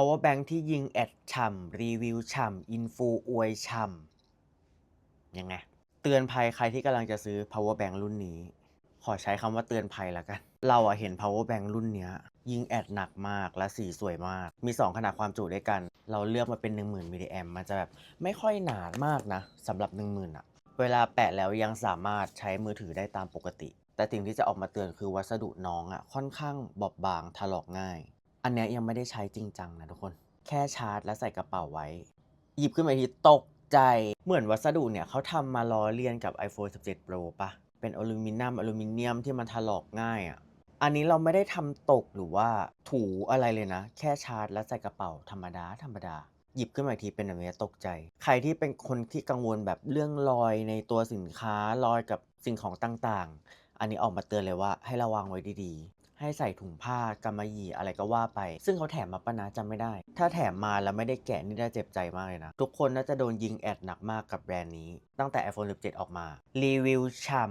power bank ที่ยิงแอดฉ่ำรีวิวฉ่ำอินฟูอวยฉ่ำยังไง เตือนภัยใครที่กำลังจะซื้อ power bank รุ่นนี้ ขอใช้คำว่าเตือนภัยแล้วกัน เราอะเห็น power bank รุ่นเนี้ย ยิงแอดหนักมากและสีสวยมาก มี 2 ขนาดความจุด้วยกัน เราเลือกมาเป็น 10,000มิลลิแอมมันจะแบบไม่ค่อยหนามากนะสำหรับ 10,000อะเวลาแปะแล้วยังสามารถใช้มือถือได้ตามปกติ แต่สิ่งที่จะออกมาเตือนคือวัสดุน้องอะค่อนข้างบอบบางถลอกง่าย อันเนี้ยยังไม่ได้ใช้จริงจังนะทุกคน แค่ชาร์จและใส่กระเป๋าไว้ หยิบขึ้นมาทีตกใจเหมือนวัสดุเนี่ยเขาทำมาล้อเลียนกับ iPhone 17 Pro ปะเป็นอลูมิเนียมอลูมิเนียมที่มันถลอกง่ายอะ่ะอันนี้เราไม่ได้ทำตกหรือว่าถูอะไรเลยนะ แค่ชาร์จและใส่กระเป๋าธรรมดาธรรมดา หยิบขึ้นมาทีเป็นแบบนี้ตกใจ ใครที่เป็นคนที่กังวลแบบเรื่องรอยในตัวสินค้ารอยกับสิ่งของต่างๆ อันนี้ออกมาเตือนเลยว่าให้ระวังไว้ดี ให้ใส่ถุงผ้ากำมะหยี่อะไรก็ว่าไป ซึ่งเขาแถมมาปะนะจำไม่ได้ ถ้าแถมมาแล้วไม่ได้แกะนี่ได้เจ็บใจมากเลยนะ ทุกคนน่าจะโดนยิงแอดหนักมากกับแบรนด์นี้ ตั้งแต่ iPhone 17 ออกมา รีวิวฉ่